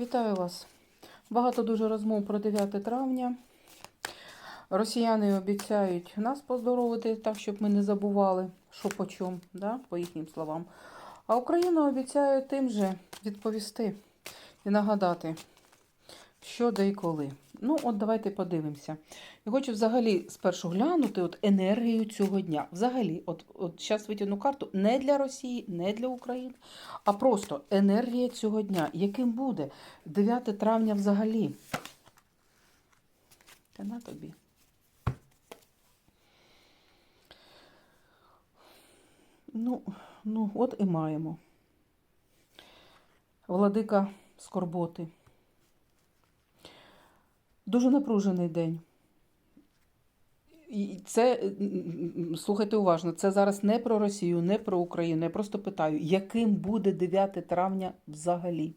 Вітаю вас. Багато дуже розмов про 9 травня. Росіяни обіцяють нас поздоровити, так, щоб ми не забували, що по чому, да? по їхнім словам. А Україна обіцяє тим же відповісти і нагадати, що де і коли. Ну, от давайте подивимося. Я хочу взагалі спершу глянути от енергію цього дня. Взагалі, от, от зараз витягну карту не для Росії, не для України, а просто енергія цього дня. Яким буде 9 травня взагалі? Та на тобі. Ну, ну, от і маємо. Владика Скорботи. Дуже напружений день. І це, слухайте уважно, це зараз не про Росію, не про Україну. Я просто питаю, яким буде 9 травня взагалі?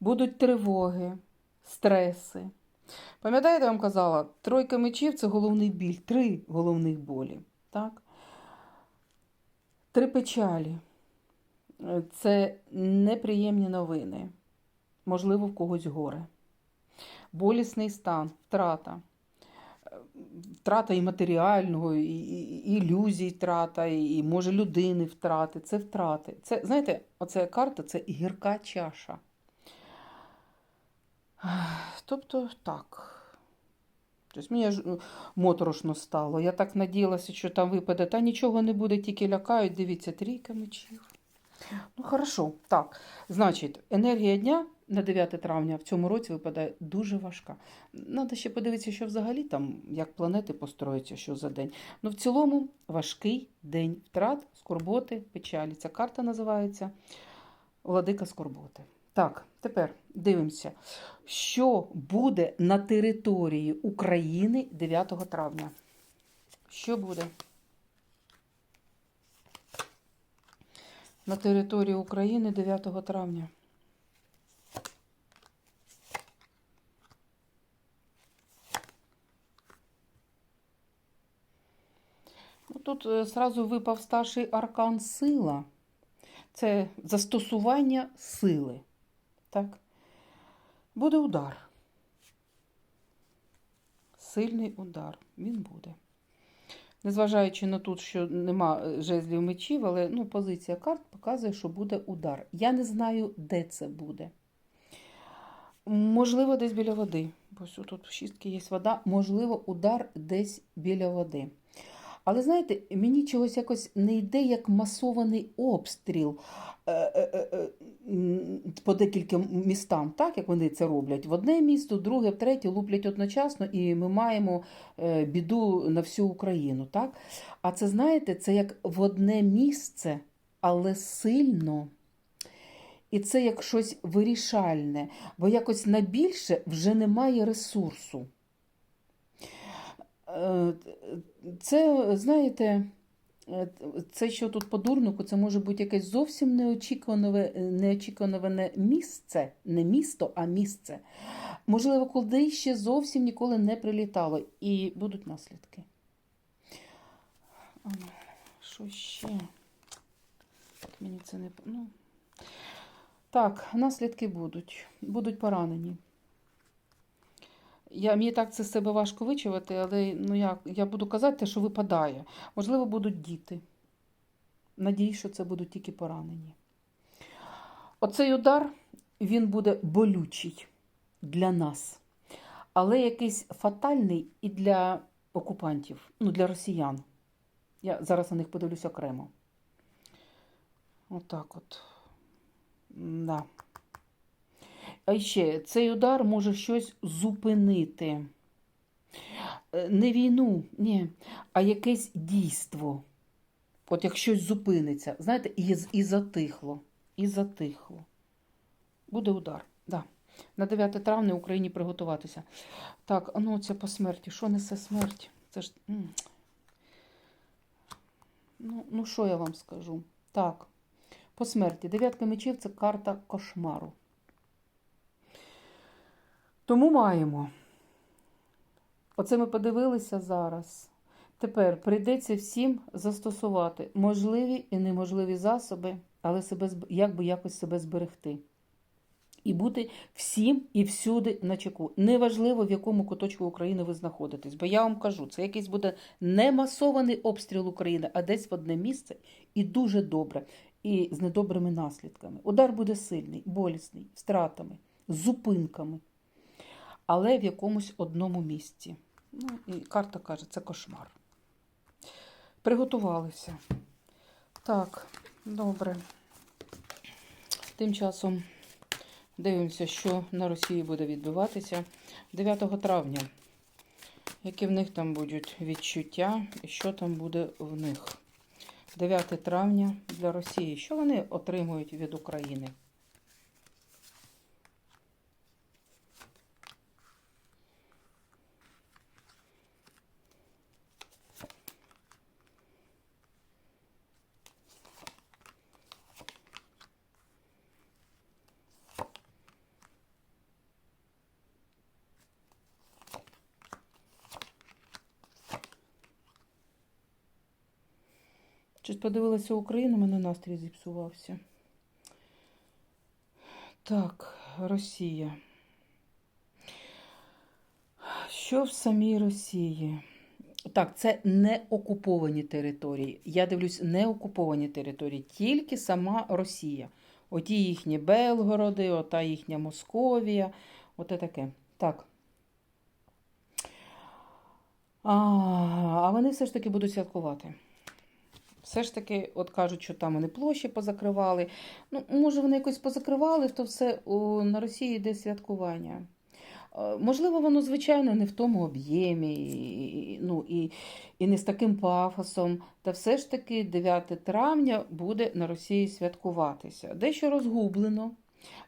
Будуть тривоги, стреси. Пам'ятаєте, я вам казала, тройка мечів це головний біль, три головних болі. Так? Три печалі. Е, Це неприємні новини. Можливо, в когось горе. Болісний стан, втрата. Втрата і матеріального, і, і, ілюзій втрата, і, може людини втрати. Це втрати. Це, знаєте, оця карта це гірка чаша. Тобто так. Тобто мені ж е, моторошно стало. Я так надіялася, що там випаде, та нічого не буде, тільки лякають. Дивіться, трійка мечів. Ну, хорошо. Так, значить, енергія дня на 9 травня в цьому році випадає дуже важка. Надо ще подивитися, що взагалі там, як планети построються, що за день. Ну, в цілому, важкий день втрат, скорботи, печалі. Ця карта називається Владика скорботи. Так, тепер дивимося, що буде на території України 9 травня. Що буде? На території України 9 травня. Ну, Тут е, сразу випав старший аркан сила. Це застосування сили. Так? Буде удар. Сильний удар. Він буде. Незважаючи на тут, що нема е, жезлів мечів, але ну, позиція карт показує, що буде удар. Я не знаю, де це буде. Можливо, десь біля води. Бо тут в шістки є вода. Можливо, удар десь біля води. Але знаєте, мені чогось якось не йде як масований обстріл е, е, е, по декілька містам, так як вони це роблять. В одне місто, в друге, в третє луплять одночасно, і ми маємо біду на всю Україну. Так? А це, знаєте, це як в одне місце, але сильно. І це як щось вирішальне, бо якось на більше вже немає ресурсу. Е, Це, знаєте, е, це що тут по дурнику, це може бути якесь зовсім неочікуване, неочікуване місце, не місто, а місце. Можливо, куди ще зовсім ніколи не прилітало. І будуть наслідки. Що ще? Мені це не. Ну. Так, наслідки будуть. Будуть поранені. Я, мені так це з себе важко вичувати, але ну, я, я буду казати те, що випадає. Можливо, будуть діти. Надіюсь, що це будуть тільки поранені. Оцей удар він буде болючий для нас, але якийсь фатальний і для окупантів, ну, для росіян. Я зараз на них подивлюсь окремо. Отак от. Да. А ще цей удар може щось зупинити. Е, Не війну, ні, а якесь дійство. От як щось зупиниться, знаєте, і, і затихло. І затихло. Буде удар. Да. На 9 травня Україні приготуватися. Так, ну це по смерті. Що несе смерть? Це ж. Ну, ну, що я вам скажу? Так, по смерті. Дев'ятка мечів це карта кошмару. Тому маємо. Оце ми подивилися зараз. Тепер прийдеться всім застосувати можливі і неможливі засоби, але себе, як би якось себе зберегти. І бути всім і всюди на чеку. Неважливо, в якому куточку України ви знаходитесь. Бо я вам кажу, це якийсь буде не масований обстріл України, а десь в одне місце і дуже добре, і з недобрими наслідками. Удар буде сильний, болісний, втратами, зупинками, але в якомусь одному місці. Ну, і карта каже, це кошмар. Приготувалися. Так, добре. Тим часом дивимося, що на Росії буде відбуватися 9 травня. Які в них там будуть відчуття і що там буде в них? 9 травня для Росії. Що вони отримують від України? Щось подивилася Україну, мене настрій зіпсувався. Так, Росія. Що в самій Росії? Так, це не окуповані території. Я дивлюсь, не окуповані території, тільки сама Росія. Оті їхні Белгороди, ота їхня Московія, оте таке. Так. А, а вони все ж таки будуть святкувати. Все ж таки, от кажуть, що там вони площі позакривали. Ну, може, вони якось позакривали, то все о, на Росії йде святкування. Е, Можливо, воно, звичайно, не в тому об'ємі, і- ну, і, і не з таким пафосом. Та все ж таки 9 травня буде на Росії святкуватися. Дещо розгублено,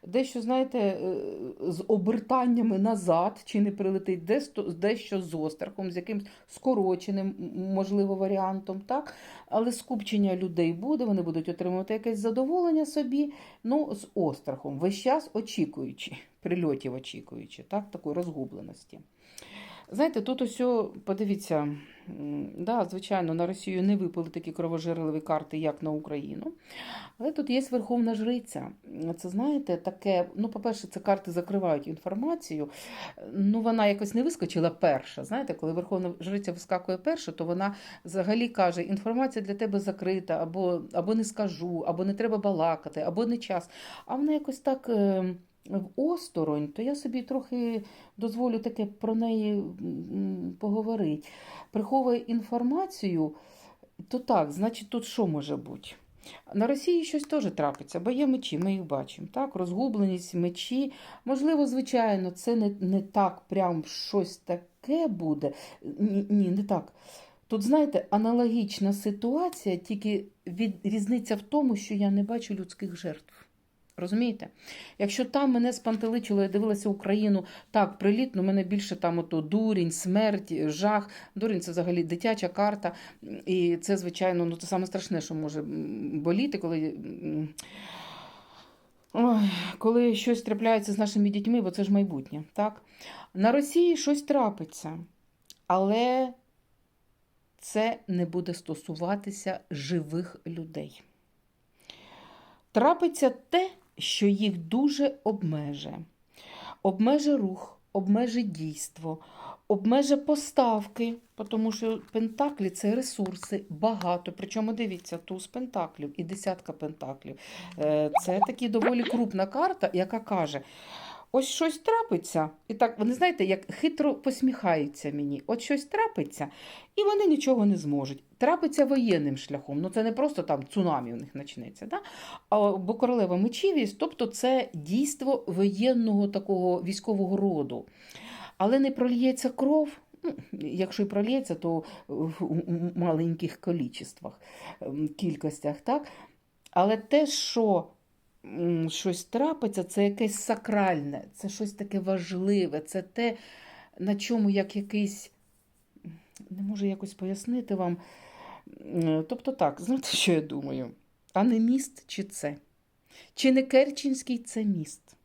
дещо, знаєте, е, з обертаннями назад, чи не прилетить, дещо з острахом, з якимось скороченим, можливо, варіантом. так? Але скупчення людей буде, вони будуть отримувати якесь задоволення собі, ну, з острахом, весь час очікуючи, прильотів очікуючи, так, такої розгубленості. Знаєте, тут ось, подивіться, да, звичайно, на Росію не випали такі кровожерливі карти, як на Україну. Але тут є Верховна Жриця. Це, знаєте, таке, ну, по-перше, це карти закривають інформацію. Ну, вона якось не вискочила перша. Знаєте, коли Верховна Жриця вискакує перша, то вона взагалі каже, інформація для тебе закрита, або, або не скажу, або не треба балакати, або не час. А вона якось так. В осторонь, то я собі трохи дозволю таке про неї поговорити. Приховує інформацію, то так, значить, тут що може бути? На Росії щось теж трапиться, бо є мечі, ми їх бачимо. Так? Розгубленість, мечі. Можливо, звичайно, це не, не так прям щось таке буде. Ні, ні, не так. Тут, знаєте, аналогічна ситуація, тільки від, різниця в тому, що я не бачу людських жертв. Розумієте? Якщо там мене спантеличило, я дивилася Україну, так, приліт, ну мене більше там ото дурінь, смерть, жах. Дурінь це взагалі дитяча карта. І це, звичайно, ну це саме страшне, що може боліти, коли. Ой, коли щось трапляється з нашими дітьми, бо це ж майбутнє. Так? На Росії щось трапиться, але це не буде стосуватися живих людей. Трапиться те, що їх дуже обмеже. Обмеже рух, обмеже дійство, обмеже поставки, тому що пентаклі це ресурси багато. Причому дивіться, туз пентаклів і десятка пентаклів. Е, Це такі доволі крупна карта, яка каже. Ось щось трапиться, і так, вони знаєте, як хитро посміхаються мені. От щось трапиться, і вони нічого не зможуть. Трапиться воєнним шляхом. Ну це не просто там цунамі у них почнеться. Да? Бо королева мечів є, тобто це дійство воєнного такого військового роду. Але не прольється кров. Ну, якщо і прольється, то в маленьких количествах, ем, кількостях, так? Але те, що щось трапиться, це якесь сакральне, це щось таке важливе, це те, на чому як якийсь, не можу якось пояснити вам. М, Тобто так, знаєте, що я думаю? А не міст чи це? Чи не Керченський це міст?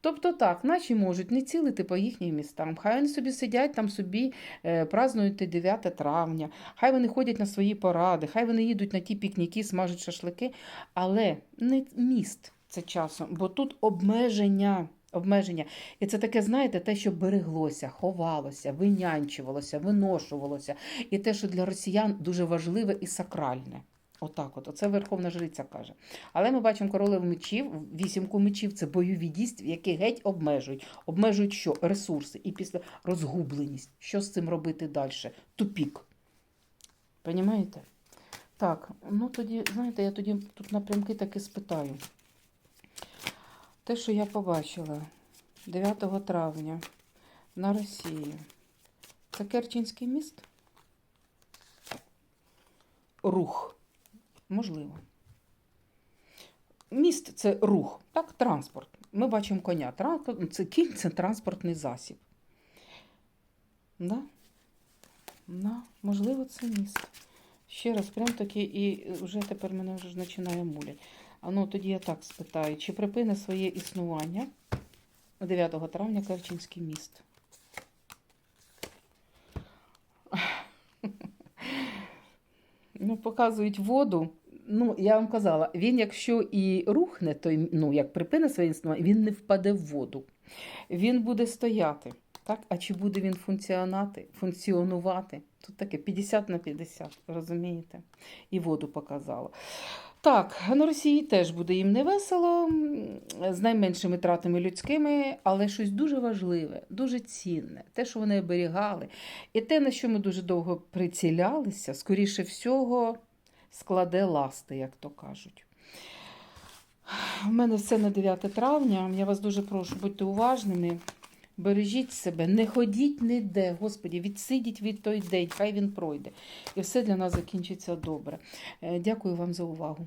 Тобто так, наші можуть не цілити по їхнім містам. Хай вони собі сидять там собі, е, празднують 9 травня, хай вони ходять на свої поради, хай вони їдуть на ті пікніки, смажуть шашлики, але не міст це часом, бо тут обмеження. Обмеження. І це таке, знаєте, те, що береглося, ховалося, винянчувалося, виношувалося. І те, що для росіян дуже важливе і сакральне. Отак, от, оце Верховна Жриця каже. Але ми бачимо королеву мечів, вісімку мечів це бойові дійства, які геть обмежують. Обмежують що? Ресурси. І після розгубленість. Що з цим робити далі? Тупік. Понімаєте? Так, ну тоді, знаєте, я тоді тут напрямки таки спитаю. Те, що я побачила 9 травня на Росії, це Керченський міст? Рух. Можливо. Міст це рух, так, транспорт. Ми бачимо коня. Це кінь це транспортний засіб. Да? Да, можливо, це міст. Ще раз, прям таки, і вже тепер мене вже починає мулять. Ну тоді я так спитаю, чи припине своє існування 9 травня Керченський міст? Ну, показують воду. Ну, я вам казала, він, якщо і рухне, то ну, як припине своє існування, він не впаде в воду. Він буде стояти. Так? А чи буде він функціонати, функціонувати? Тут таке 50 на 50, розумієте? І воду показало. Так, на Росії теж буде їм невесело, з найменшими тратами людськими, але щось дуже важливе, дуже цінне, те, що вони оберігали, і те, на що ми дуже довго прицілялися, скоріше всього, складе ласти, як то кажуть. У мене все на 9 травня. Я вас дуже прошу, будьте уважними. Бережіть себе, не ходіть ніде, Господі, відсидіть від той день, хай він пройде. І все для нас закінчиться добре. Е, Дякую вам за увагу.